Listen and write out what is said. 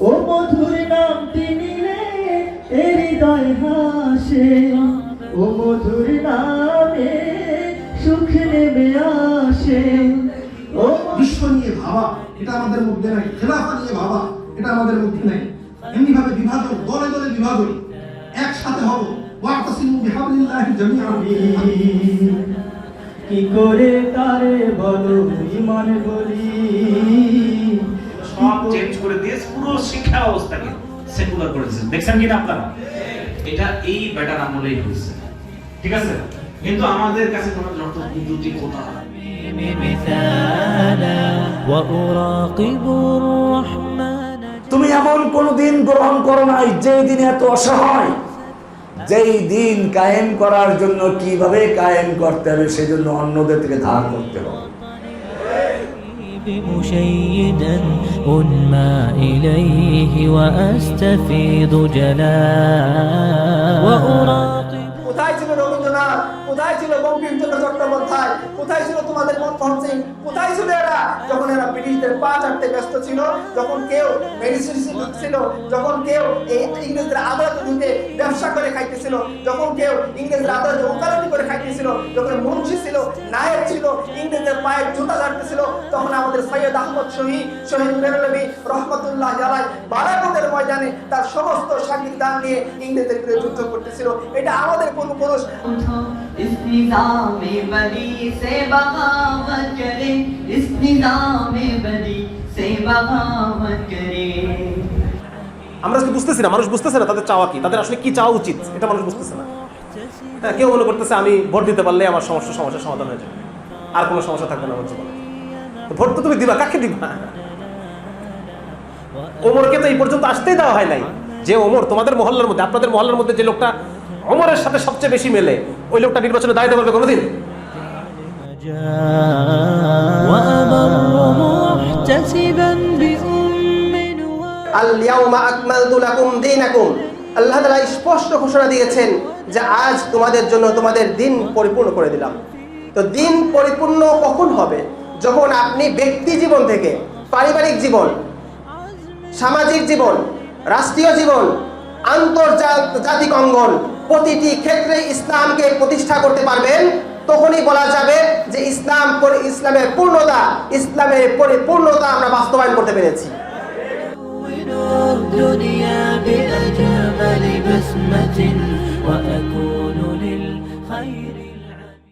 ও মধুর নামটি নিলে এ হৃদয় হাসে। ও মধুর নামে সুখ নেমে আসে। নিয়ে ভাবা এটা আমাদের মধ্যে নাই। খেলাফা নিয়ে ভাবা এটা আমাদের মধ্যে নাই। এমনি ভাবে বিভাজন দলে দলে বিভাজন। একসাথে হব। কি করে তারে বলো ইমান বলি? সব চেঞ্জ করে দিয়েছে পুরো শিক্ষা ব্যবস্থাকে সেকুলার করে দিয়েছে দেখছেন কিনা আপনারা? এটা এই ব্যাটার আমলেই হয়েছে। ঠিক আছে? কিন্তু আমাদের কাছে কোনো যত বিদ্যুতিক কথা তুমি এমন কোন দিন গ্রহণ করো নাই যে দিন এত অসহায় যেই দিন কায়েম করার জন্য কিভাবে কায়েম করতে হবে সেজন্য অন্যদের থেকে ধার করতে হবে مشيدا أنمى إليه وأستفيض جلاء وأراقب কোথায় ছিল রবীন্দ্রনাথ কোথায় ছিল বঙ্কিমচন্দ্র চট্টোপাধ্যায় কোথায় ছিল তোমাদের মনমোহন সিং কোথায় ছিল এরা যখন এরা ব্রিটিশদের পা চাটতে ব্যস্ত ছিল যখন কেউ মেডিসিন ছিল যখন কেউ এই ইংরেজদের আদালতে ঢুকে ব্যবসা করে খাইতেছিল যখন কেউ ইংরেজদের আদালতে ওকালতি করে খাইতেছিল যখন মুন্সি ছিল নায়ক ছিল ইংরেজদের পায়ে জুতা ঝাড়তেছিল তখন আমাদের সৈয়দ আহমদ শহীদ শহীদ বেরলবী রহমতুল্লাহ জালাই বারাকতের ময়দানে তার সমস্ত সাকির দান নিয়ে ইংরেজদের বিরুদ্ধে যুদ্ধ করতেছিল এটা আমাদের পূর্বপুরুষ इस निजाम बली से बगावत करे इस আমরা আজকে বুঝতেছি না মানুষ বুঝতেছে না তাদের চাওয়া কি তাদের আসলে কি চাওয়া উচিত এটা মানুষ বুঝতেছে না। হ্যাঁ কেউ মনে করতেছে আমি ভোট দিতে পারলে আমার সমস্যা সমস্যার সমাধান হয়ে যাবে আর কোনো সমস্যা থাকবে না আমার ভোট তো তুমি দিবা কাকে দিবা? ওমরকে তো এই পর্যন্ত আসতেই দেওয়া হয় নাই। যে ওমর তোমাদের মহল্লার মধ্যে আপনাদের মহল্লার মধ্যে যে লোকটা ওমরের সাথে সবচেয়ে বেশি মেলে ওই লোকটা নির্বাচনে দায়িত্ব পারবে কোনোদিন? আল ইয়াউমা আকমালতু লাকুম দীনাকুম। আল্লাহ তাআলা স্পষ্ট ঘোষণা দিয়েছেন যে আজ তোমাদের জন্য তোমাদের দিন পরিপূর্ণ করে দিলাম। তো দিন পরিপূর্ণ কখন হবে? যখন আপনি ব্যক্তি জীবন থেকে, পারিবারিক জীবন, সামাজিক জীবন, রাষ্ট্রীয় জীবন, আন্তর্জাতিক অঙ্গন, প্রতিটি ক্ষেত্রে ইসলামকে প্রতিষ্ঠা করতে পারবেন, তখনই বলা যাবে যে ইসলাম ইসলামের পূর্ণতা, ইসলামের পরিপূর্ণতা আমরা বাস্তবায়ন করতে পেরেছি। hidup dunia bila